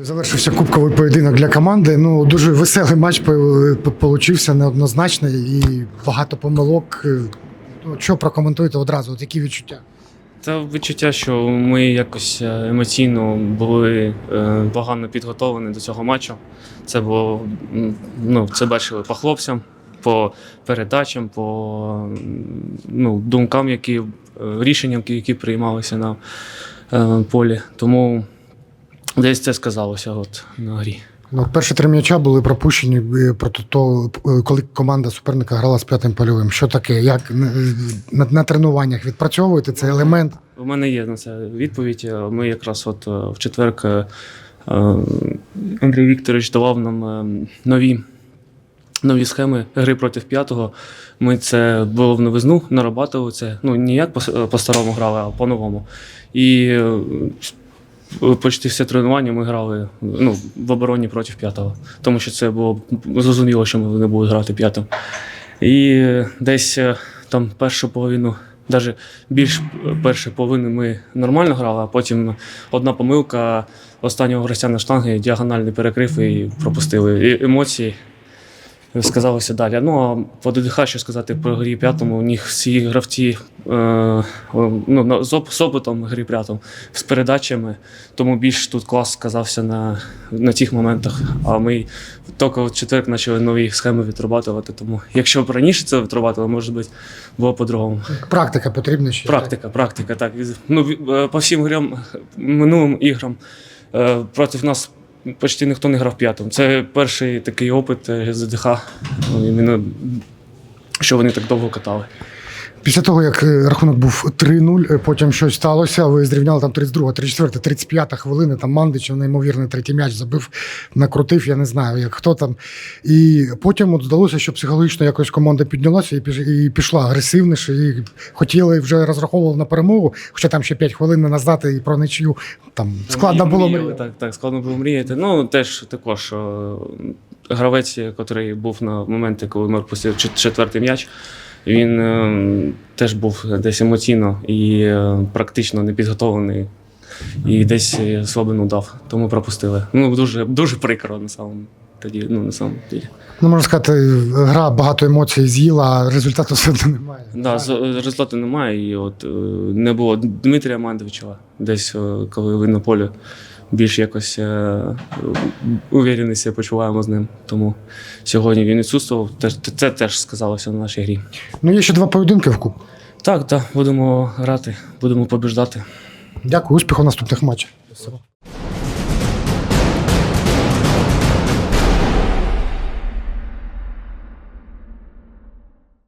Завершився кубковий поєдинок для команди. Ну дуже веселий матч по- по- получився неоднозначний і багато помилок. Ну, Що прокоментуєте одразу? От які відчуття? Та відчуття, що ми якось е, емоційно були е, погано підготовлені до цього матчу. Це було ну, це бачили по хлопцям, по передачам, по ну, думкам, які е, рішенням, які- приймалися на полі. Тому десь це сказалося от, на грі. Ну, перші три м'яча були пропущені е, проти того, е, коли команда суперника грала з п'ятим польовим. Що таке? Як е, на, на тренуваннях відпрацьовуєте цей елемент? У мене є на це відповідь. Ми якраз от в четвер Андрій Вікторович давав нам нові, нові схеми гри проти п'ятого. Ми це було в новизну, нарабатували це. Ну, не як по- по-старому грали, а по-новому. І почти все тренування ми грали ну, в обороні проти п'ятого, тому що це було зрозуміло, що ми не будуть грати п'ятим. І е, десь е, там першу половину, навіть більш першої половини ми нормально грали, а потім одна помилка останнього гравця на штанги, діагональний перекрив і пропустили. І емоції сказалося далі. Ну а по ДДХ, що сказати про грі п'ятому, у них всі гравці е, ну, з оп- з опитом грі п'ятому, з передачами, тому більш тут клас сказався на, на тих моментах. А ми тільки в четвер почали нові схеми відрабатувати. Тому якщо б раніше це відрабатували, може бути, було по-другому. Практика потрібна ще. Практика, практика, так. Ну, е, по всім грам, минулим іграм е, проти нас почти ніхто не грав п'ятим. Це перший такий опит е, з ДХ, ну, що вони так довго катали. Після того, як е, рахунок був 3-0, е, потім щось сталося, ви зрівняли там 32, 34, 35 хвилини, там Мандичев неймовірний третій м'яч забив, накрутив, я не знаю, як хто там. І потім от здалося, що психологічно якось команда піднялася і пішла агресивніше, і хотіли вже розраховували на перемогу, хоча там ще 5 хвилин назад і про нічию там складно було мріяти. Так, так, складно було мріяти. Ну, теж також е, гравець, який був на моменти, коли ми пустили четвертий м'яч, він е, теж був десь емоційно і е, практично не підготовлений. І десь е, слабину дав, тому пропустили. Ну, дуже, дуже прикро на самому тоді, ну, на самому ділі. Ну, можна сказати, гра багато емоцій з'їла, а результату все одно немає. Да, результату немає. І от е, не було Дмитрія Мандовича десь, е, коли він на полі більш якось е, почуваємо з ним. Тому сьогодні він відсутствував. Це теж сказалося на нашій грі. Ну, є ще два поєдинки в кубку. Так, так, будемо грати, будемо побіждати. Дякую, успіху в наступних матчах.